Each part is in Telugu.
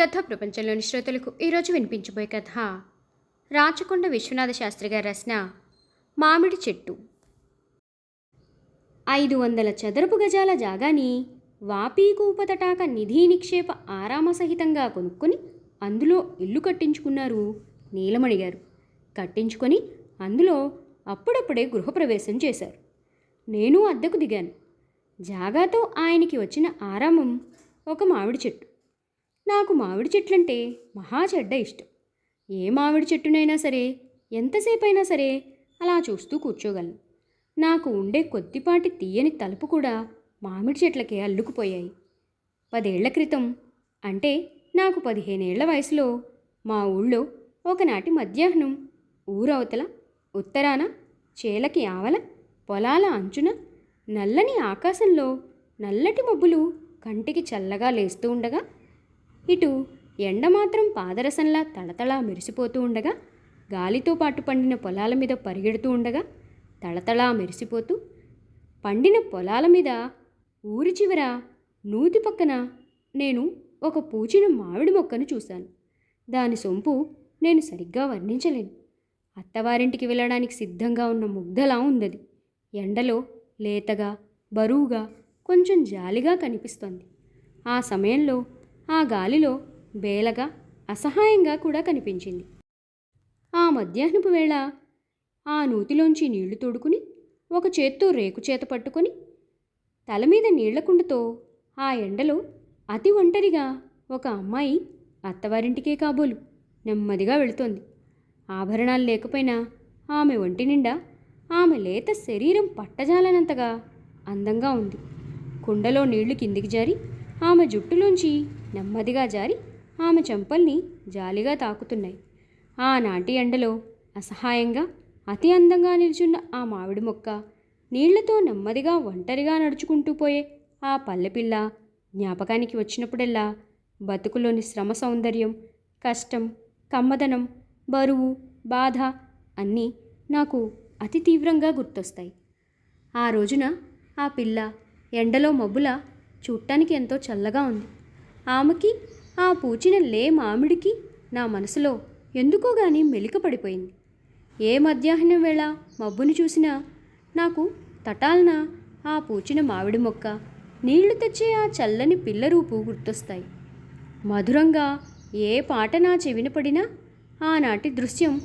కథ ప్రపంచంలోని శ్రోతలకు ఈరోజు వినిపించబోయే కథ. రాచకొండ విశ్వనాథ శాస్త్రి గారి రచన మామిడి చెట్టు. ఐదు వందల చదరపు గజాల జాగాని వాపీకూపతటాక నిధి నిక్షేప ఆరామ సహితంగా కొనుక్కొని అందులో ఇల్లు కట్టించుకున్నారు నీలమణి గారు. కట్టించుకొని అందులో అప్పుడప్పుడే గృహప్రవేశం చేశారు. నేను అద్దెకు దిగాను. జాగాతో ఆయనకి వచ్చిన ఆరామం ఒక మామిడి చెట్టు. నాకు మామిడి చెట్లంటే మహా చెడ్డ ఇష్టం. ఏ మామిడి చెట్టునైనా సరే ఎంతసేపైనా సరే అలా చూస్తూ కూర్చోగలను. నాకు ఉండే కొద్దిపాటి తీయని తలుపు కూడా మామిడి చెట్లకే అల్లుకుపోయాయి. పదేళ్ళ క్రితం అంటే నాకు పదిహేనేళ్ళ వయసులో మా ఊళ్ళో ఒకనాటి మధ్యాహ్నం ఊరవతల ఉత్తరాన చేలకి ఆవల పొలాల అంచున నల్లని ఆకాశంలో నల్లటి మబ్బులు కంటికి చల్లగా లేస్తూ ఉండగా ఇటు ఎండ మాత్రం పాదరసంలా తళతళా మెరిసిపోతూ ఉండగా గాలితో పాటు పండిన పొలాల మీద పరిగెడుతూ ఉండగా తళతళా మెరిసిపోతూ పండిన పొలాల మీద ఊరి చివర నూతి పక్కన నేను ఒక పూచిన మామిడి మొక్కను చూశాను. దాని సొంపు నేను సరిగ్గా వర్ణించలేను. అత్తవారింటికి వెళ్ళడానికి సిద్ధంగా ఉన్న ముగ్ధలా ఉందది. ఎండలో లేతగా బరువుగా కొంచెం జాలిగా కనిపిస్తోంది. ఆ సమయంలో ఆ గాలిలో బేలగా అసహాయంగా కూడా కనిపించింది. ఆ మధ్యాహ్నపు వేళ ఆ నూతిలోంచి నీళ్ళు తోడుకుని ఒక చేత్తో రేకు చేత పట్టుకొని తల మీద నీళ్ళ ఆ ఎండలో అతి ఒంటరిగా ఒక అమ్మాయి అత్తవారింటికే కాబోలు నెమ్మదిగా వెళుతోంది. ఆభరణాలు లేకపోయినా ఆమె ఒంటి నిండా ఆమె లేత శరీరం పట్టజాలనంతగా అందంగా ఉంది. కుండలో నీళ్ళు కిందికి జారి ఆమె జుట్టులోంచి నెమ్మదిగా జారి ఆమె చెంపల్ని జాలిగా తాకుతున్నాయి. ఆనాటి ఎండలో అసహాయంగా అతి అందంగా నిల్చున్న ఆ మామిడి మొక్క నీళ్ళతో నెమ్మదిగా ఒంటరిగా నడుచుకుంటూ పోయే ఆ పల్లెపిల్ల జ్ఞాపకానికి వచ్చినప్పుడల్లా బతుకులోని శ్రమ సౌందర్యం కష్టం కమ్మదనం బరువు బాధ అన్నీ నాకు అతి తీవ్రంగా గుర్తొస్తాయి. ఆ రోజున ఆ పిల్ల ఎండలో మబ్బుల చూడటానికి ఎంతో చల్లగా ఉంది. ఆమెకి ఆ పూచిన లే మామిడికి నా మనసులో ఎందుకో గాని మెలిక పడిపోయింది. ఏ మధ్యాహ్నం వేళ మబ్బుని చూసినా నాకు తటాలన ఆ పూచిన మామిడి మొక్క నీళ్ళు తెచ్చే ఆ చల్లని పిల్ల రూపు గుర్తొస్తాయి. మధురంగా ఏ పాట నా చెవిన పడినా ఆనాటి దృశ్యం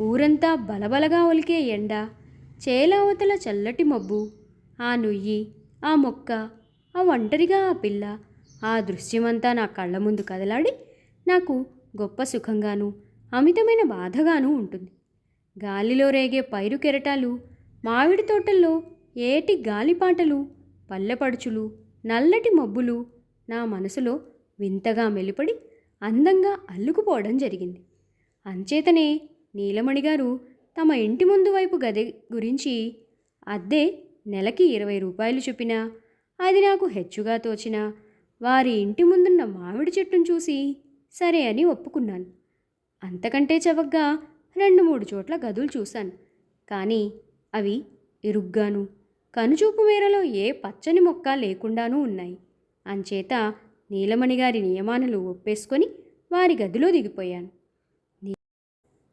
ఊరంతా బలబలగా ఒలికే ఎండ చేలావతల చల్లటి మబ్బు ఆ నుయ్యి ఆ మొక్క ఆ ఒంటరిగా ఆ పిల్ల ఆ దృశ్యమంతా నా కళ్ళ ముందు కదలాడి నాకు గొప్ప సుఖంగాను అమితమైన బాధగాను ఉంటుంది. గాలిలో రేగే పైరు కెరటాలు మామిడి తోటల్లో ఏటి గాలిపాటలు పల్లెపడుచులు నల్లటి మబ్బులు నా మనసులో వింతగా మెలిపడి అందంగా అల్లుకుపోవడం జరిగింది. అంచేతనే నీలమణి గారు తమ ఇంటి ముందు వైపు గది గురించి అద్దె నెలకి ఇరవై రూపాయలు చొప్పినా అది నాకు హెచ్చుగా తోచినా వారి ఇంటి ముందున్న మామిడి చెట్టును చూసి సరే అని ఒప్పుకున్నాను. అంతకంటే చవకగా రెండు మూడు చోట్ల గదులు చూశాను. కానీ అవి ఇరుగ్గాను. కనుచూపు మేరలో ఏ పచ్చని మొక్క లేకుండానూ ఉన్నాయి. అంచేత నీలమణి గారి నియమానలు ఒప్పేసుకొని వారి గదిలో దిగిపోయాను.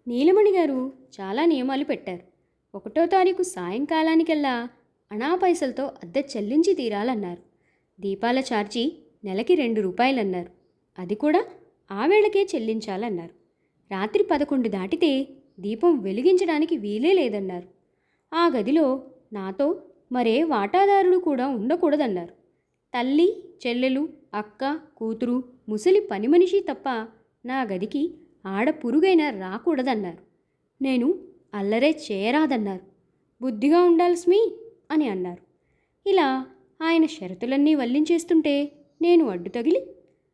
నీలమణి గారు చాలా నియమాలు పెట్టారు. ఒకటో తారీఖు సాయంకాలానికల్లా అనా పైసలతో అద్దె చెల్లించి తీరాలన్నారు. దీపాల ఛార్జీ నెలకి రెండు రూపాయలన్నారు. అది కూడా ఆ వేళకే చెల్లించాలన్నారు. రాత్రి పదకొండు దాటితే దీపం వెలిగించడానికి వీలే లేదన్నారు. ఆ గదిలో నాతో మరే వాటాదారుడు కూడా ఉండకూడదన్నారు. తల్లి చెల్లెలు అక్క కూతురు ముసలి పని మనిషి తప్ప నా గదికి ఆడ పురుగైనా రాకూడదన్నారు. నేను అల్లరే చేయరాదన్నారు. బుద్ధిగా ఉండాలి అని అన్నారు. ఇలా ఆయన షరతులన్నీ వల్లించేస్తుంటే నేను అడ్డు తగిలి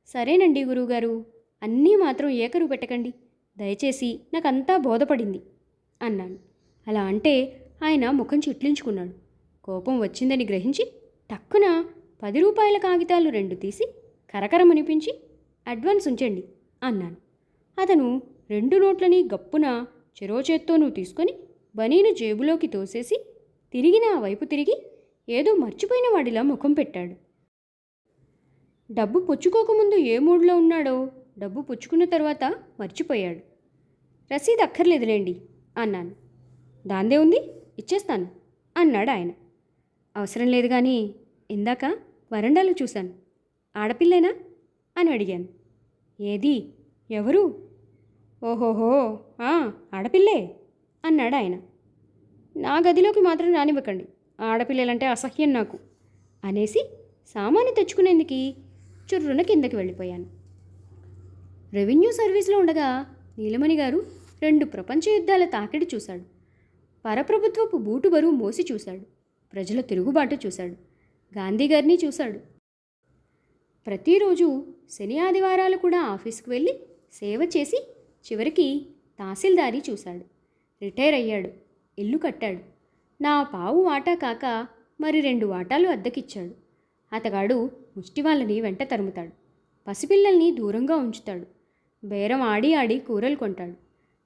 సరేనండి గురువుగారు అన్నీ మాత్రం ఏకరు పెట్టకండి దయచేసి నాకంతా బోధపడింది అన్నాను. అలా అంటే ఆయన ముఖం చిట్లించుకున్నాడు. కోపం వచ్చిందని గ్రహించి టక్కున పది రూపాయల కాగితాలు రెండు తీసి కరకరమనిపించి అడ్వాన్స్ ఉంచండి అన్నాను. అతను రెండు నోట్లని గప్పున చెరో చేత్తోనూ తీసుకొని బనీను జేబులోకి తోసేసి తిరిగి నా వైపు తిరిగి ఏదో మర్చిపోయిన వాడిలా ముఖం పెట్టాడు. డబ్బు పుచ్చుకోకముందు ఏ మూడ్లో ఉన్నాడో డబ్బు పుచ్చుకున్న తర్వాత మర్చిపోయాడు. రసీదు అక్కర్లేదులేండి అన్నాను. దాందే ఉంది ఇచ్చేస్తాను అన్నాడు ఆయన. అవసరం లేదు కానీ ఇందాక వరండాలో చూశాను. ఆడపిల్లేనా? అని అడిగాను. ఏది? ఎవరు? ఓహోహో ఆ, ఆడపిల్లే అన్నాడు ఆయన. నా గదిలోకి మాత్రం రానివ్వకండి ఆడపిల్లలంటే అసహ్యం నాకు అనేసి సామాను తెచ్చుకునేందుకు చుర్రున కిందకి వెళ్ళిపోయాను. రెవెన్యూ సర్వీస్లో ఉండగా నీలమణి గారు రెండు ప్రపంచ యుద్ధాల తాకిడి చూశాడు. పరప్రభుత్వపు బూటు బరువు మోసి చూశాడు. ప్రజల తిరుగుబాటు చూశాడు. గాంధీ గారిని చూశాడు. ప్రతిరోజు శని ఆదివారాలు కూడా ఆఫీస్కి వెళ్ళి సేవ చేసి చివరికి తహసీల్దారి చూశాడు. రిటైర్ అయ్యాడు. ఇల్లు కట్టాడు. నా పావు వాటా కాక మరి రెండు వాటాలు అద్దెకిచ్చాడు. అతగాడు ముష్టి వాళ్ళని వెంట తరుముతాడు. పసిపిల్లల్ని దూరంగా ఉంచుతాడు. బేరం ఆడి ఆడి కూరలు కొంటాడు.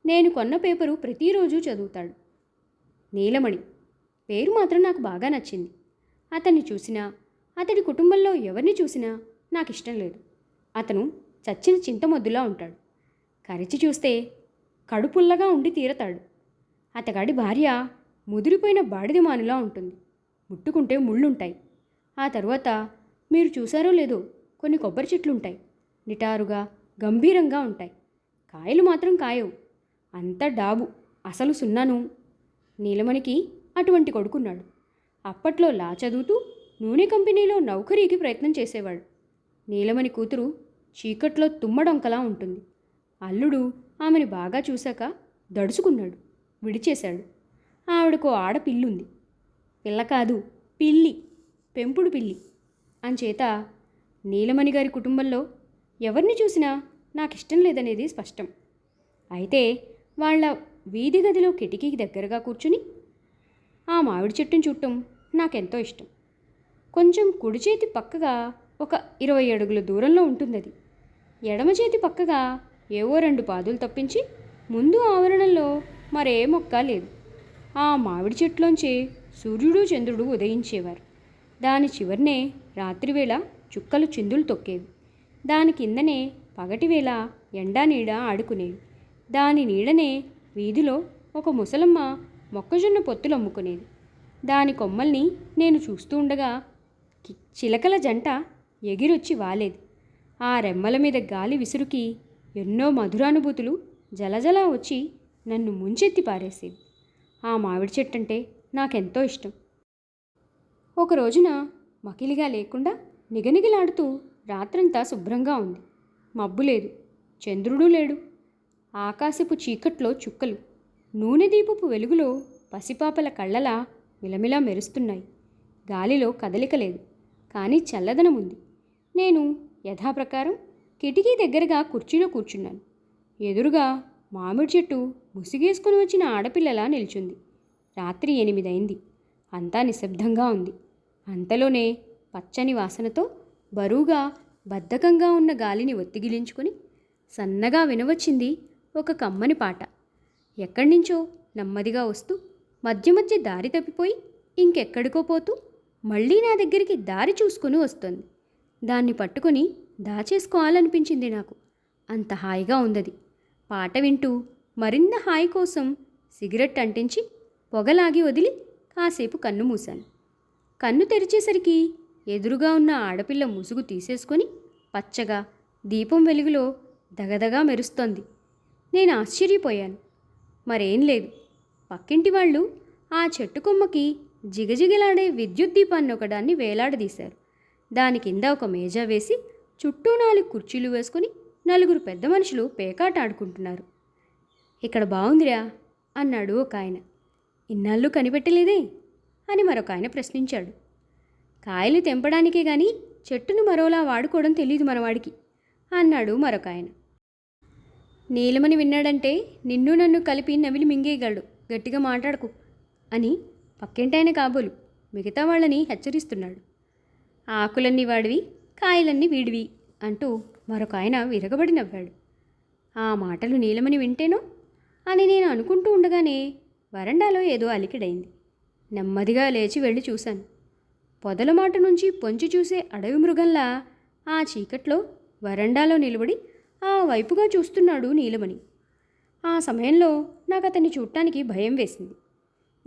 నేను కొన్న పేపరు ప్రతిరోజు చదువుతాడు. నీలమణి. పేరు మాత్రం నాకు బాగా నచ్చింది. అతన్ని చూసినా అతడి కుటుంబంలో ఎవరిని చూసినా నాకు ఇష్టం లేదు. అతను చచ్చిన చింతమొద్దులా ఉంటాడు. కరిచి చూస్తే కడుపుల్లగా ఉండి తీరతాడు. అతగాడి భార్య ముదిరిపోయిన బాడిదిమానులా ఉంటుంది. ముట్టుకుంటే ముళ్ళుంటాయి. ఆ తరువాత మీరు చూసారో లేదో కొన్ని కొబ్బరి చెట్లు ఉంటాయి నిటారుగా గంభీరంగా ఉంటాయి. కాయలు మాత్రం కాయవు. అంత డాబు అసలు సున్నాను. నీలమణికి అటువంటి కొడుకున్నాడు. అప్పట్లో లా చదువుతూ నూనె కంపెనీలో నౌకరీకి ప్రయత్నం చేసేవాడు. నీలమణి కూతురు చీకట్లో తుమ్మడొంకలా ఉంటుంది. అల్లుడు ఆమెను బాగా చూశాక దడుచుకున్నాడు. విడిచేశాడు. ఆవిడకు ఆడపిల్లుంది. పిల్ల కాదు పిల్లి. పెంపుడు పిల్లి. అంచేత నీలమణి గారి కుటుంబంలో ఎవరిని చూసినా నాకు ఇష్టం లేదనేది స్పష్టం. అయితే వాళ్ళ వీధి గదిలో కిటికీకి దగ్గరగా కూర్చుని ఆ మామిడి చెట్టును చుట్టం నాకెంతో ఇష్టం. కొంచెం కుడి చేతి పక్కగా ఒక ఇరవై అడుగుల దూరంలో ఉంటుంది అది ఎడమ చేతి పక్కగా ఏవో రెండు పాదులు తప్పించి ముందు ఆవరణంలో మరే మొక్క లేదు. ఆ మామిడి చెట్లోంచి సూర్యుడు చంద్రుడు ఉదయించేవారు. దాని చివరినే రాత్రివేళ చుక్కలు చిందులు తొక్కేవి. దాని కిందనే పగటివేళ ఎండా నీడ ఆడుకునేవి. దాని నీడనే వీధిలో ఒక ముసలమ్మ మొక్కజొన్న పొత్తులు అమ్ముకునేది. దాని కొమ్మల్ని నేను చూస్తూ ఉండగా చిలకల జంట ఎగిరొచ్చి వాలేది. ఆ రెమ్మల మీద గాలి విసురుకి ఎన్నో మధురానుభూతులు జలజలా వచ్చి నన్ను ముంచెత్తి పారేసేది ఆ మామిడి చెట్టు అంటే నాకెంతో ఇష్టం. ఒక రోజున మకిలిగా లేకుండా నిగనిగిలాడుతూ రాత్రంతా శుభ్రంగా ఉంది. మబ్బు లేదు. చంద్రుడు లేడు. ఆకాశపు చీకట్లో చుక్కలు. నూనె దీపపు వెలుగులో పసిపాపల కళ్ళలా మిలమిలా మెరుస్తున్నాయి. గాలిలో కదలిక లేదు. కానీ చల్లదనం ఉంది. నేను యథాప్రకారం కిటికీ దగ్గరగా కుర్చీలో కూర్చున్నాను. ఎదురుగా మామిడి చెట్టు ముసిగేసుకుని వచ్చిన ఆడపిల్లలా నిల్చుంది. రాత్రి ఎనిమిదైంది. అంతా నిశ్శబ్దంగా ఉంది. అంతలోనే పచ్చని వాసనతో బరువుగా బద్ధకంగా ఉన్న గాలిని ఒత్తిగిలించుకుని సన్నగా వినవచ్చింది ఒక కమ్మని పాట. ఎక్కడి నుంచో నెమ్మదిగా వస్తూ మధ్య మధ్య దారి తప్పిపోయి ఇంకెక్కడికో పోతూ మళ్ళీ నా దగ్గరికి దారి చూసుకొని వస్తుంది. దాన్ని పట్టుకొని దాచేసుకోవాలనిపించింది నాకు. అంత హాయిగా ఉందది. పాట వింటూ మరింత హాయి కోసం సిగరెట్ అంటించి పొగలాగి వదిలి కాసేపు కన్ను మూశాను. కన్ను తెరిచేసరికి ఎదురుగా ఉన్న ఆడపిల్ల ముసుగు తీసేసుకొని పచ్చగా దీపం వెలుగులో దగదగా మెరుస్తోంది. నేను ఆశ్చర్యపోయాను. మరేం లేదు. పక్కింటి వాళ్ళు ఆ చెట్టు కొమ్మకి జిగజిగలాడే విద్యుత్ దీపాన్ని ఒకదాన్ని వేలాడదీశారు. దాని కింద ఒక మేజా వేసి చుట్టూ నాలుగు కుర్చీలు వేసుకుని నలుగురు పెద్ద మనుషులు పేకాట ఆడుకుంటున్నారు. ఇక్కడ బాగుందిరా అన్నాడు ఒక ఆయన. ఇన్నాళ్ళు కనిపెట్టలేదే. అని మరొక ఆయన ప్రశ్నించాడు. కాయలు తెంపడానికే గాని చెట్టును మరోలా వాడుకోవడం తెలియదు మనవాడికి అన్నాడు మరొక ఆయన. నీలమని విన్నాడంటే నిన్ను నన్ను కలిపి నవిలి మింగేయగలడు. గట్టిగా మాట్లాడకు అని పక్కింటాయన కాబోలు మిగతా వాళ్ళని హెచ్చరిస్తున్నాడు. ఆకులన్నీ వాడివి కాయలన్నీ వీడివి అంటూ మరొక ఆయన విరగబడి నవ్వాడు. ఆ మాటలు నీలమని వింటేనో అని నేను అనుకుంటూ ఉండగానే వరండాలో ఏదో అలికిడైంది. నెమ్మదిగా లేచి వెళ్ళి చూశాను. పొదల మాట నుంచి పొంచి చూసే అడవి మృగంలా ఆ చీకట్లో వరండాలో నిలబడి ఆ వైపుగా చూస్తున్నాడు నీలమణి. ఆ సమయంలో నాకు అతన్ని చూడటానికి భయం వేసింది.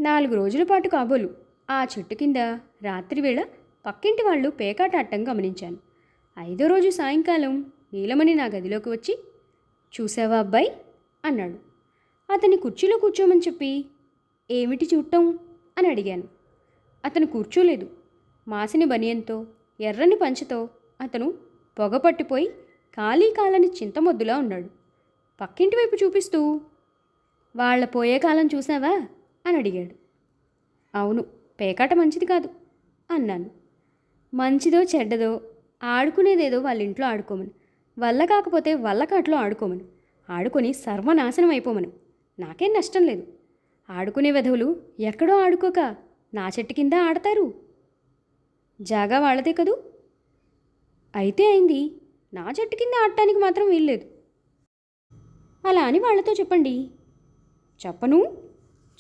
నాలుగు రోజుల పాటు కాబోలు. ఆ చెట్టు కింద రాత్రివేళ పక్కింటి వాళ్ళు పేకాటాడటం గమనించాను. ఐదో రోజు సాయంకాలం నీలమణి నా గదిలోకి వచ్చి చూసావా అబ్బాయి? అన్నాడు. అతన్ని కుర్చీలో కూర్చోమని చెప్పి ఏమిటి చూడటం? అని అడిగాను. అతను కూర్చోలేదు. మాసిని బనియంతో ఎర్రని పంచతో అతను పొగ పట్టిపోయి ఖాళీ కాలని చింతమొద్దులా ఉన్నాడు. పక్కింటి వైపు చూపిస్తూ వాళ్ళ పోయే కాలం చూసావా? అని అడిగాడు. అవును పేకాట మంచిది కాదు అన్నాను. మంచిదో చెడ్డదో ఆడుకునేదేదో వాళ్ళ ఇంట్లో ఆడుకోమను. వల్ల కాకపోతే వల్లకాట్లో ఆడుకోమను. ఆడుకొని సర్వనాశనం అయిపోమను. నాకేం నష్టం లేదు. ఆడుకునే వెధవులు ఎక్కడో ఆడుకోక నా చెట్టు కింద ఆడతారు. జాగా వాళ్ళదే కదూ? అయితే అయింది. నా చెట్టు కింద ఆడటానికి మాత్రం వీల్లేదు. అలా అని వాళ్ళతో చెప్పండి. చెప్పను.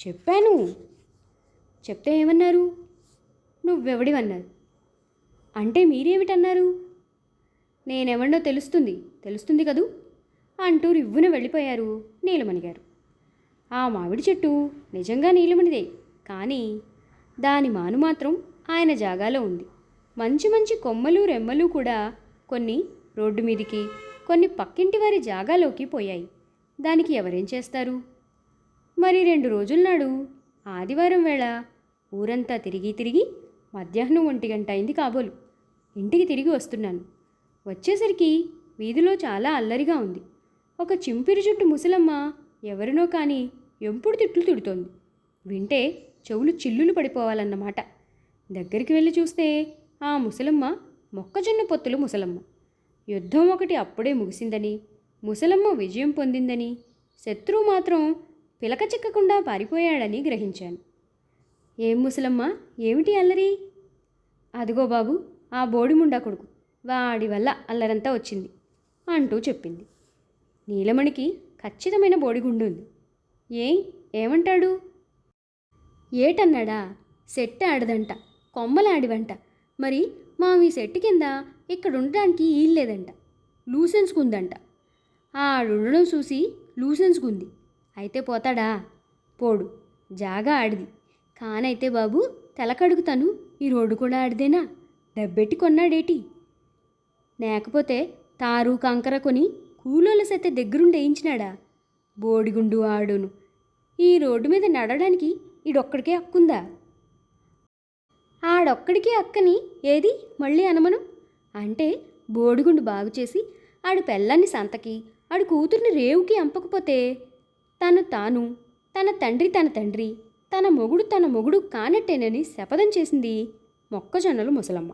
చెప్పాను. చెప్తే ఏమన్నారు? నువ్వెవడివన్నారు? అంటే మీరేమిటన్నారు? నేనెవడో తెలుస్తుంది. తెలుస్తుంది కదూ? అంటూ రివ్వున వెళ్ళిపోయారు నీలమణి గారు. ఆ మామిడి చెట్టు నిజంగా నీలమణిదే. కానీ దాని మాను మాత్రం ఆయన జాగాలో ఉంది. మంచి మంచి కొమ్మలు రెమ్మలు కూడా కొన్ని రోడ్డు మీదికి కొన్ని పక్కింటి వారి జాగాలోకి పోయాయి. దానికి ఎవరేం చేస్తారు? మరి రెండు రోజుల నాడు ఆదివారం వేళ ఊరంతా తిరిగి తిరిగి మధ్యాహ్నం ఒంటి గంట అయింది కాబోలు. ఇంటికి తిరిగి వస్తున్నాను. వచ్చేసరికి వీధిలో చాలా అల్లరిగా ఉంది. ఒక చింపిరి జుట్టు ముసలమ్మ ఎవరినో కానీ ఎంపుడు తిట్లు తిడుతోంది. వింటే చెవులు చిల్లులు పడిపోవాలన్నమాట. దగ్గరికి వెళ్ళి చూస్తే ఆ ముసలమ్మ మొక్కజొన్న పొత్తులు ముసలమ్మ. యుద్ధం ఒకటి అప్పుడే ముగిసిందని ముసలమ్మ విజయం పొందిందని శత్రువు మాత్రం పిలక చిక్కకుండా పారిపోయాడని గ్రహించాను. ఏం ముసలమ్మ ఏమిటి అల్లరి? అదిగో బాబు ఆ బోడిముండా కొడుకు వాడి వల్ల అల్లరంతా వచ్చింది అంటూ చెప్పింది. నీలమణికి ఖచ్చితమైన బోడిగుండు ఉంది ఏ ఏమంటాడు? ఏటన్నాడా? సెట్ ఆడదంట కొమ్మలాడివంట. మరి మా మీ సెట్టు కింద ఇక్కడ ఉండడానికి ఈల్లేదంట లూసెన్స్కుందంట. ఆడుండడం చూసి లూసెన్స్కుంది. అయితే పోతాడా? పోడు జాగా ఆడిది. కానైతే బాబు తెలకడుగుతాను ఈ రోడ్డు కూడా ఆడిదేనా? డబ్బెట్టి కొన్నాడేటి? లేకపోతే తారు కంకర కొని కూలోళ్ళ సైతే దగ్గరుండి వేయించినాడా? బోడిగుండు ఆడును ఈ రోడ్డు మీద నడవడానికి ఈడొక్కడికే హక్కుందా? ఆడొక్కడికే అక్కని ఏది? మళ్ళీ అనమను? అంటే బోడిగుండు బాగు చేసి ఆడు పెళ్ళాన్ని సంతకి ఆడు కూతుర్ని రేవుకి అంపకపోతే తను తాను తన తండ్రి తన తండ్రి తన మొగుడు తన మొగుడు కానట్టేనని శపథం చేసింది మొక్కజొన్నలు ముసలమ్మ.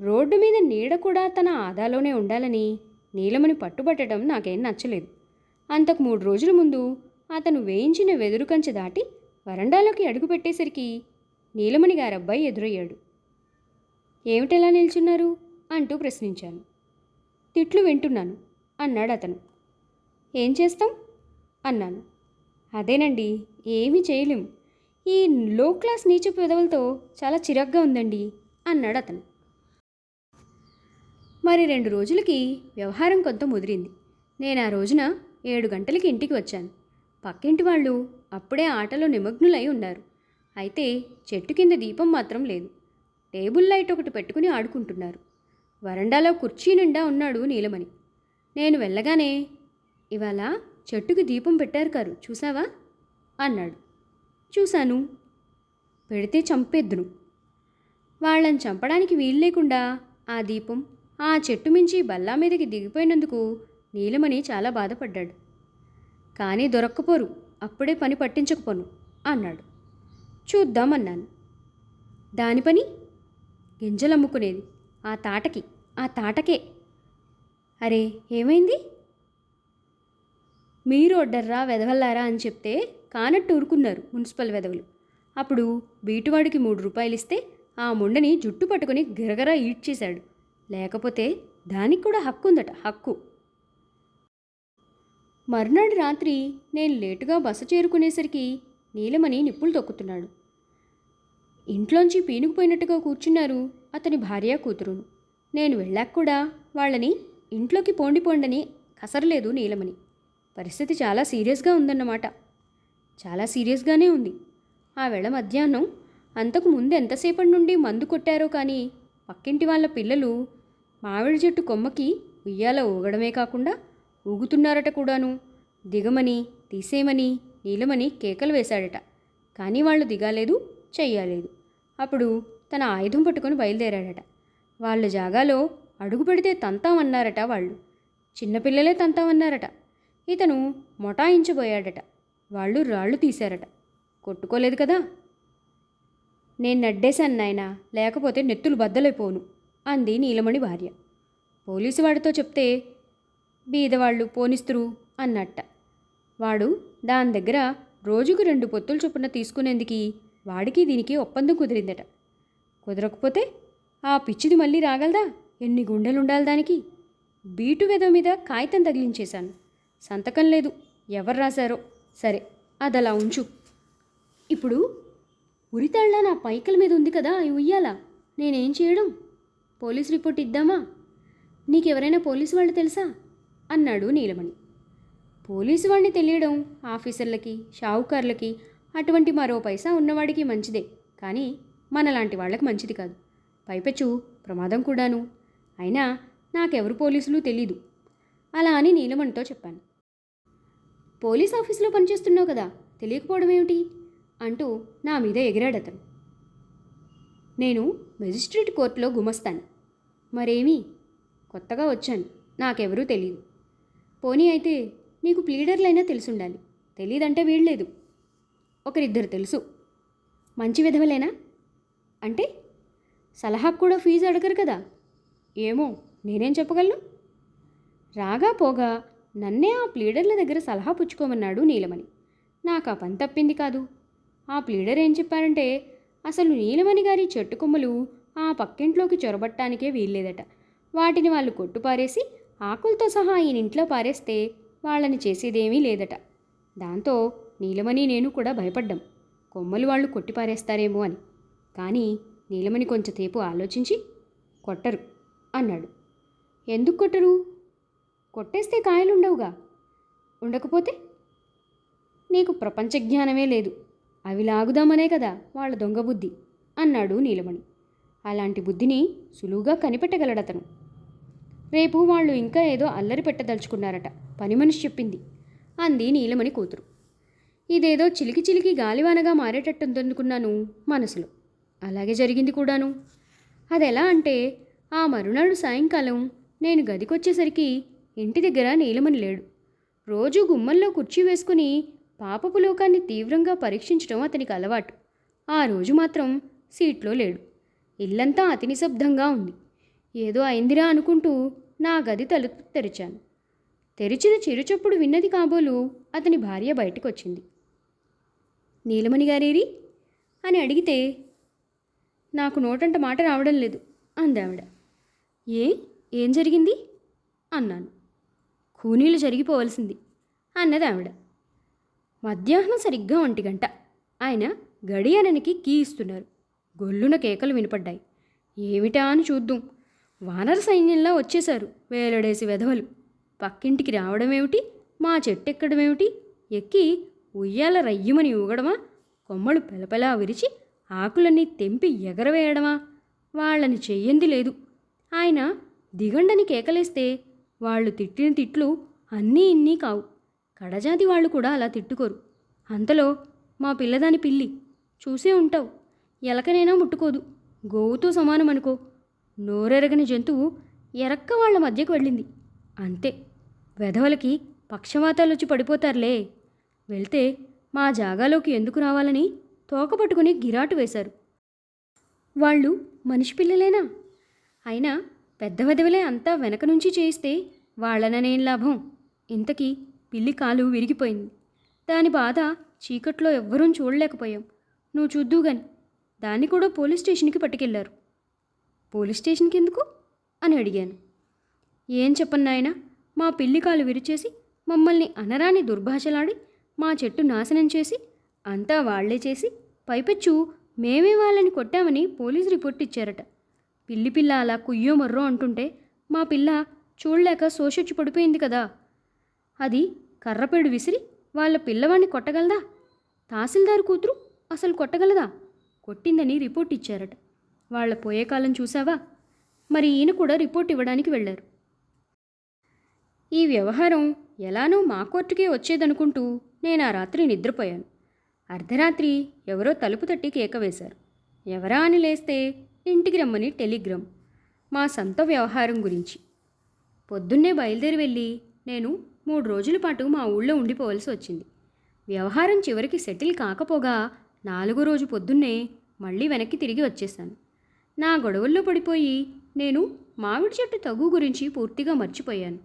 రోడ్డు మీద నీడ కూడా తన ఆదాలోనే ఉండాలని నీలమని పట్టుబట్టడం నాకేం నచ్చలేదు. అంతకు మూడు రోజుల ముందు అతను వేయించిన వెదురు కంచె దాటి వరండాలోకి అడుగు పెట్టేసరికి నీలమణి గారబ్బాయి ఎదురయ్యాడు. ఏమిటెలా నిల్చున్నారు? అంటూ ప్రశ్నించాను. తిట్లు వింటున్నాను అన్నాడు అతను. ఏం చేస్తాం? అన్నాను. అదేనండి ఏమీ చేయలేం. ఈ లో క్లాస్ నీచు పెదవులతో చాలా చిరాగ్గా ఉందండి అన్నాడు అతను. మరి రెండు రోజులకి వ్యవహారం కొంత ముదిరింది. నేను ఆ రోజున ఏడు గంటలకి ఇంటికి వచ్చాను. పక్కింటి వాళ్ళు అప్పుడే ఆటలో నిమగ్నులై ఉన్నారు. అయితే చెట్టు కింద దీపం మాత్రం లేదు. టేబుల్ లైట్ ఒకటి పెట్టుకుని ఆడుకుంటున్నారు. వరండాలో కుర్చీ నిండా ఉన్నాడు నీలమణి. నేను వెళ్ళగానే ఇవాళ చెట్టుకి దీపం పెట్టారు కారు చూసావా? అన్నాడు. చూశాను. పెడితే చంపేద్దును. వాళ్ళని చంపడానికి వీలు లేకుండా ఆ దీపం ఆ చెట్టు మించి బల్లా మీదకి దిగిపోయినందుకు నీలమణి చాలా బాధపడ్డాడు. కానీ దొరక్కపోరు. అప్పుడే పని పట్టించకపోను అన్నాడు. చూద్దామన్నాను. దాని పని? గింజలమ్ముకునేది ఆ తాటకి ఆ తాటకే. అరే ఏమైంది? మీరు ఒడ్డర్రా వెదవల్లారా అని చెప్తే కానట్టు ఊరుకున్నారు మున్సిపల్ వెదవులు అప్పుడు బీటువాడికి మూడు రూపాయలు ఇస్తే ఆ ముండని జుట్టు పట్టుకుని గిరగరా ఈడ్చేశాడు. లేకపోతే దానికి కూడా హక్కు ఉందట హక్కు. మర్నాడు రాత్రి నేను లేటుగా బస చేరుకునేసరికి నీలమణి నిప్పులు తొక్కుతున్నాడు. ఇంట్లోంచి పీనుకుపోయినట్టుగా కూర్చున్నారు అతని భార్య కూతురును. నేను వెళ్ళాక కూడా వాళ్ళని ఇంట్లోకి పోండి పోండని కసరలేదు నీలమణి. పరిస్థితి చాలా సీరియస్గా ఉందన్నమాట. చాలా సీరియస్గానే ఉంది. ఆ వేళ మధ్యాహ్నం అంతకు ముందు ఎంతసేపటి నుండి మందు కొట్టారో కానీ పక్కింటి వాళ్ళ పిల్లలు మామిడి చెట్టు కొమ్మకి ఉయ్యాల ఊగడమే కాకుండా ఊగుతున్నారట కూడాను. దిగమని తీసేయమని నీలమని కేకలు వేశాడట. కానీ వాళ్ళు దిగాలేదు చెయ్యలేదు. అప్పుడు తన ఆయుధం పట్టుకొని బయలుదేరాడట. వాళ్ళ జాగాలో అడుగు పెడితే తంతామన్నారట వాళ్ళు. చిన్నపిల్లలే తంతామన్నారట. ఇతను మొటాయించబోయాడట. వాళ్ళు రాళ్ళు తీశారట. కొట్టుకోలేదు కదా. నేను నడ్డేశాను నాయనా లేకపోతే నెత్తులు బద్దలైపోను అంది నీలమణి భార్య. పోలీసు వాడితో చెప్తే బీదవాళ్ళు పోనిస్తురు అన్నట్ట. వాడు దాని దగ్గర రోజుకు రెండు పొత్తులు చొప్పున తీసుకునేందుకు వాడికి దీనికి ఒప్పందం కుదిరిందట. కుదరకపోతే ఆ పిచ్చిది మళ్ళీ రాగలదా? ఎన్ని గుండెలుండాలి దానికి? బీటు వెద మీద కాగితం తగిలించేశాను. సంతకం లేదు. ఎవరు రాశారో? సరే అది అలా ఉంచు. ఇప్పుడు ఉరితాళ్ళ నా పైకల మీద ఉంది కదా అవి ఉయ్యాలా. నేనేం చేయడం? పోలీస్ రిపోర్ట్ ఇద్దామా? నీకెవరైనా పోలీసు వాళ్ళు తెలుసా? అన్నాడు నీలమణి. పోలీసు వాడిని తెలియడం ఆఫీసర్లకి షావుకార్లకి అటువంటి మరో పైసా ఉన్నవాడికి మంచిదే. కానీ మనలాంటి వాళ్ళకి మంచిది కాదు. పైపెచ్చు ప్రమాదం కూడాను. అయినా నాకెవరు పోలీసులు తెలీదు. అలా అని నీలమణితో చెప్పాను. పోలీస్ ఆఫీసులో పనిచేస్తున్నావు కదా తెలియకపోవడం ఏమిటి? అంటూ నా మీద ఎగిరాడతను నేను మెజిస్ట్రేట్ కోర్టులో గుమస్తాను. మరేమీ? కొత్తగా వచ్చాను. నాకెవరూ తెలియదు పోనీ అయితే నీకు ప్లీడర్లైనా తెలుసుండాలి. తెలీదంటే వీళ్ళేదు ఒకరిద్దరు తెలుసు. మంచి విధవలేనా? అంటే సలహాకు కూడా ఫీజు అడగరు కదా. ఏమో నేనేం చెప్పగలను? రాగా పోగా నన్నే ఆ ప్లీడర్ల దగ్గర సలహా పుచ్చుకోమన్నాడు నీలమణి. నాకు ఆ పని తప్పింది కాదు. ఆ ప్లీడర్ ఏం చెప్పారంటే అసలు నీలమణి గారి చెట్టు కొమ్మలు ఆ పక్కింట్లోకి చొరబట్టానికే వీల్లేదట. వాటిని వాళ్ళు కొట్టుపారేసి ఆకులతో సహా ఈయన ఇంట్లో పారేస్తే వాళ్ళని చేసేదేమీ లేదట. దాంతో నీలమణి నేను కూడా భయపడ్డాం. కొమ్మలు వాళ్ళు కొట్టిపారేస్తారేమో అని. కానీ నీలమణి కొంచెంసేపు ఆలోచించి కొట్టరు అన్నాడు. ఎందుకు కొట్టరు? కొట్టేస్తే కాయలుండవుగా. ఉండకపోతే? నీకు ప్రపంచ జ్ఞానమే లేదు. అవి లాగుదామనే కదా వాళ్ళ దొంగ బుద్ధి అన్నాడు నీలమణి. అలాంటి బుద్ధిని సులువుగా కనిపెట్టగలడతను. రేపు వాళ్ళు ఇంకా ఏదో అల్లరి పెట్టదలుచుకున్నారట. పని మనిషి చెప్పింది. అంది నీలమణి కూతురు. ఇదేదో చిలికి చిలికి గాలివానగా మారేటట్టుందనుకున్నాను మనసులో. అలాగే జరిగింది కూడాను. అదెలా అంటే ఆ మరునాడు సాయంకాలం నేను గదికొచ్చేసరికి ఇంటి దగ్గర నీలమణి లేడు. రోజు గుమ్మంలో కుర్చీ వేసుకుని పాపపు లోకాన్ని తీవ్రంగా పరీక్షించడం అతనికి అలవాటు. ఆ రోజు మాత్రం సీట్లో లేడు. ఇల్లంతా అతి నిశ్శబ్దంగా ఉంది. ఏదో అయిందిరా అనుకుంటూ నా గది తలుపు తెరిచాను. తెరిచిన చిరుచప్పుడు విన్నది కాబోలు అతని భార్య బయటకొచ్చింది. నీలమణి గారేరి? అని అడిగితే నాకు నోటంట మాట రావడం లేదు అందావిడ. ఏ? ఏం జరిగింది? అన్నాను. కూనీలు జరిగిపోవలసింది అన్నది ఆవిడ మధ్యాహ్నం సరిగ్గా ఒంటి గంట ఆయన గడియారానికి కీ ఇస్తున్నారు. గొల్లున కేకలు వినపడ్డాయి. ఏమిటా అని చూద్దాం. వానర సైన్యంలా వచ్చేశారు వేలడేసి వెధవలు. పక్కింటికి రావడమేమిటి? మా చెట్టు ఎక్కడమేమిటి ఎక్కి ఉయ్యాల రయ్యమని ఊగడమా? కొమ్మలు పెలపెలా విరిచి ఆకులన్నీ తెంపి ఎగరవేయడమా? వాళ్ళని చెయ్యంది లేదు. ఆయన దిగండని కేకలేస్తే వాళ్ళు తిట్టిన తిట్లు అన్నీ ఇన్నీ కావు. కడజాతి వాళ్ళు కూడా అలా తిట్టుకోరు. అంతలో మా పిల్లదాని పిల్లి చూసే ఉంటావు. ఎలకనైనా ముట్టుకోదు. గోవుతో సమానం అనుకో నోరెరగని జంతువు ఎరక్క వాళ్ళ మధ్యకు వెళ్ళింది. అంతే. వెధవలకి పక్షవాతాలు వచ్చి పడిపోతారులే. వెళ్తే మా జాగాలోకి ఎందుకు రావాలని తోకపట్టుకుని గిరాటు వేశారు. వాళ్ళు మనిషి పిల్లలేనా? అయినా పెద్ద వెధవలే అంతా వెనక నుంచి చేయిస్తే వాళ్ళననేం లాభం? ఇంతకీ పిల్లి కాలు విరిగిపోయింది. దాని బాధ చీకట్లో ఎవ్వరూ చూడలేకపోయాం. నువ్వు చూద్దువు గాని దాన్ని కూడా పోలీస్ స్టేషన్కి పట్టుకెళ్ళారు. పోలీస్ స్టేషన్కి ఎందుకు? అని అడిగాను. ఏం చెప్పను నాయనా? మా పిల్లి కాలు విరిచేసి మమ్మల్ని అనరాని దుర్భాషలాడి మా చెట్టు నాశనం చేసి అంతా వాళ్ళే చేసి పైపెచ్చు మేమే వాళ్ళని కొట్టామని పోలీసు రిపోర్ట్ ఇచ్చారట. పిల్లి పిల్ల అలా కుయ్యో మర్రో అంటుంటే మా పిల్ల చూడలేక సోషొచ్చి పడిపోయింది కదా. అది కర్రపేడు విసిరి వాళ్ళ పిల్లవాడిని కొట్టగలదా? తహసీల్దార్ కూతురు అసలు కొట్టగలదా? కొట్టిందని రిపోర్ట్ ఇచ్చారట. వాళ్ళ పోయే కాలం చూసావా మరి ఈయన కూడా రిపోర్ట్ ఇవ్వడానికి వెళ్ళారు. ఈ వ్యవహారం ఎలానో మా కోర్టుకే వచ్చేదనుకుంటూ నేను ఆ రాత్రి నిద్రపోయాను. అర్ధరాత్రి ఎవరో తలుపు తట్టి కేక వేశారు. ఎవరా అని లేస్తే ఇంటికి రమ్మని టెలిగ్రామ్. మా సొంత వ్యవహారం గురించి. పొద్దున్నే బయలుదేరి వెళ్ళి నేను మూడు రోజుల పాటు మా ఊళ్ళో ఉండిపోవలసి వచ్చింది. వ్యవహారం చివరికి సెటిల్ కాకపోగా నాలుగో రోజు పొద్దున్నే మళ్ళీ వెనక్కి తిరిగి వచ్చేసాను నా గొడవల్లో పడిపోయి నేను మామిడి చెట్టు తగు గురించి పూర్తిగా మర్చిపోయాను.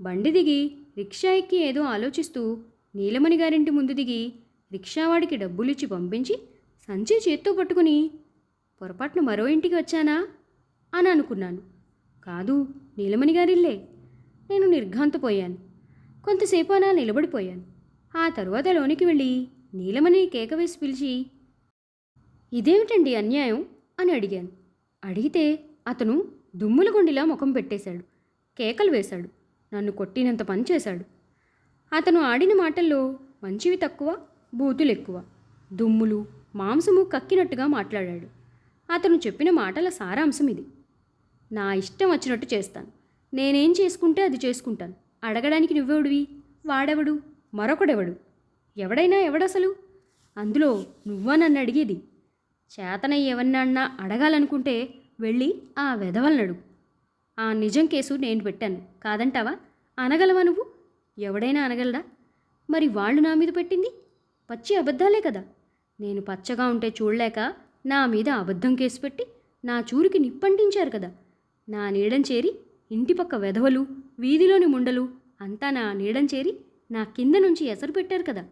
బండి దిగి రిక్షా ఎక్కి ఏదో ఆలోచిస్తూ నీలమణి గారింటి ముందు దిగి రిక్షావాడికి డబ్బులిచ్చి పంపించి సంచి చేత్తో పట్టుకుని పొరపాటున మరో ఇంటికి వచ్చానా? అని అనుకున్నాను. కాదు నీలమణి గారిల్లే. నేను నిర్ఘాంతపోయాను. కొంతసేపు అలా నిలబడిపోయాను. ఆ తరువాత లోనికి వెళ్ళి నీలమణి కేక వేసి పిలిచి ఇదేమిటండి అన్యాయం? అని అడిగాను. అడిగితే అతను దుమ్ముల గుండిలా ముఖం పెట్టేశాడు. కేకలు వేశాడు. నన్ను కొట్టినంత పని చేశాడు. అతను ఆడిన మాటల్లో మంచివి తక్కువ బూతులు ఎక్కువ. దుమ్ములు మాంసము కక్కినట్టుగా మాట్లాడాడు. అతను చెప్పిన మాటల సారాంశం ఇది. నా ఇష్టం వచ్చినట్టు చేస్తాను. నేనేం చేసుకుంటే అది చేసుకుంటాను. అడగడానికి నువ్వెవడివి? వాడెవడు? మరొకడెవడు? ఎవడైనా ఎవడసలు? అందులో నువ్వా నన్ను అడిగేది? చేతన ఏమన్నా అడగాలనుకుంటే వెళ్ళి ఆ వెధవలనడు. ఆ నిజం కేసు నేను పెట్టాను. కాదంటావా? అనగలవా నువ్వు? ఎవడైనా అనగలడా? మరి వాళ్ళు నా మీద పెట్టింది? పచ్చి అబద్ధాలే కదా. నేను పచ్చగా ఉంటే చూడలేక నా మీద అబద్ధం కేసు పెట్టి నా చూరికి నిప్పంటించారు కదా. నా నీడం చేరి ఇంటి పక్క వెధవలు వీధిలోని ముండలు అంతా నా నీడం చేరి నా కింద నుంచి ఎసరు పెట్టారు కదా.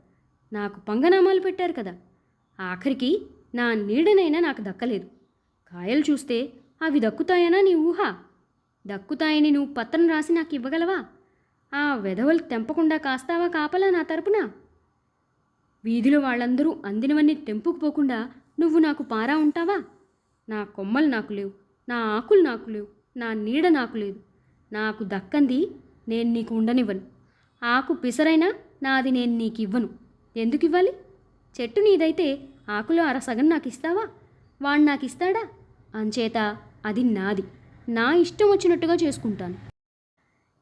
నాకు పంగనామాలు పెట్టారు కదా. ఆఖరికి నా నీడనైనా నాకు దక్కలేదు. కాయలు చూస్తే అవి దక్కుతాయనా నీ ఊహ? దక్కుతాయని నువ్వు పత్రం రాసి నాకు ఇవ్వగలవా? ఆ వెధవలు తెంపకుండా కాస్తావా కాపలా నా తరపున? వీధిలో వాళ్ళందరూ అందినవన్నీ తెంపుకుపోకుండా నువ్వు నాకు పారా ఉంటావా? నా కొమ్మలు నాకు లేవు నా ఆకులు నాకు లేవు నా నీడ నాకు లేదు. నాకు దక్కంది నేను నీకు ఉండనివ్వను. ఆకు పిసరైనా నాది నేను నీకు ఇవ్వను ఎందుకు ఇవ్వాలి చెట్టు నీదైతే ఆకులో అరసగం నాకు ఇస్తావా వాడు నాకు ఇస్తాడా అంచేత అది నాది. నా ఇష్టం వచ్చినట్టుగా చేసుకుంటాను.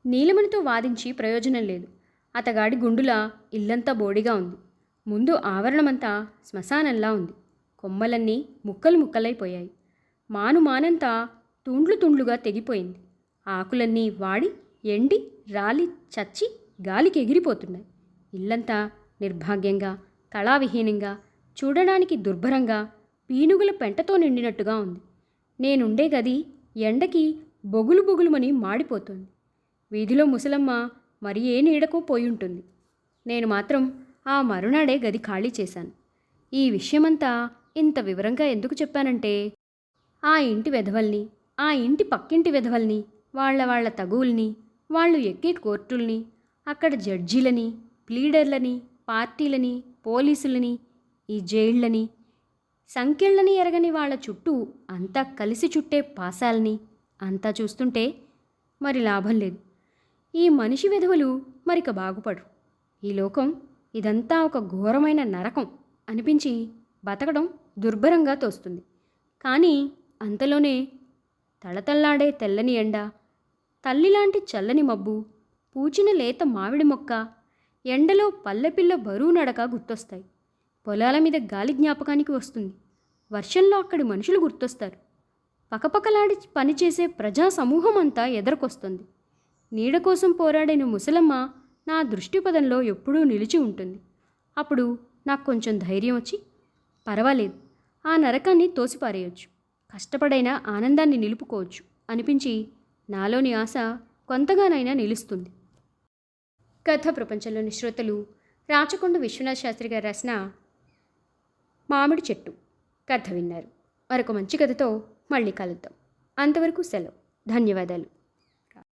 నీలమణితో వాదించి ప్రయోజనం లేదు. అతగాడి గుండుల ఇల్లంతా బోడిగా ఉంది. ముందు ఆవరణమంతా శ్మశానంలా ఉంది. కొమ్మలన్నీ ముక్కలు ముక్కలైపోయాయి. మాను మానంతా తుండ్లు తుండ్లుగా తెగిపోయింది. ఆకులన్నీ వాడి ఎండి రాలి చచ్చి గాలికి ఎగిరిపోతున్నాయి. ఇల్లంతా నిర్భాగ్యంగా కళావిహీనంగా చూడడానికి దుర్భరంగా పీనుగుల పెంటతో నిండినట్టుగా ఉంది. నేనుండే గది ఎండకి బొగులు బొగులుమని మాడిపోతుంది. వీధిలో ముసలమ్మ మరి ఏ నీడకో పోయి ఉంటుంది నేను మాత్రం ఆ మరునాడే గది ఖాళీ చేశాను. ఈ విషయమంతా ఇంత వివరంగా ఎందుకు చెప్పానంటే ఆ ఇంటి వెధవల్ని ఆ ఇంటి పక్కింటి వెధవల్ని వాళ్ళ వాళ్ళ తగువుల్ని వాళ్ళు ఎక్కే కోర్టుల్ని అక్కడ జడ్జీలని ప్లీడర్లని పార్టీలని పోలీసులని ఈ జైళ్ళని సంఖ్యళ్ళని ఎరగని వాళ్ళ చుట్టూ అంతా కలిసి చుట్టే పాసాల్ని అంతా చూస్తుంటే మరి లాభం లేదు. ఈ మనిషి విధవులు మరిక బాగుపడరు. ఈ లోకం ఇదంతా ఒక ఘోరమైన నరకం అనిపించి బతకడం దుర్భరంగా తోస్తుంది. కానీ అంతలోనే తళతళ్ళాడే తెల్లని ఎండ తల్లిలాంటి చల్లని మబ్బు పూచిన లేత మామిడి మొక్క ఎండలో పల్లెపిల్ల బరువు నడక గుర్తొస్తాయి. పొలాల మీద గాలి జ్ఞాపకానికి వస్తుంది. వర్షంలో అక్కడి మనుషులు గుర్తొస్తారు. పకపకలాడి పనిచేసే ప్రజా సమూహం అంతా ఎదరకొస్తుంది. నీడ కోసం పోరాడిన ముసలమ్మ నా దృష్టిపదంలో ఎప్పుడూ నిలిచి ఉంటుంది. అప్పుడు నాకు కొంచెం ధైర్యం వచ్చి పర్వాలేదు ఆ నరకాన్ని తోసిపారేయొచ్చు. కష్టపడైనా ఆనందాన్ని నిలుపుకోవచ్చు అనిపించి నాలోని ఆశ కొంతగానైనా నిలుస్తుంది. కథ ప్రపంచంలోని శ్రోతలు రాచకొండ విశ్వనాథ్ శాస్త్రి గారు రాసిన మామిడి చెట్టు. కథ విన్నారు. మరొక మంచి కథతో మళ్ళీ కలుద్దాం. అంతవరకు సెలవు. ధన్యవాదాలు.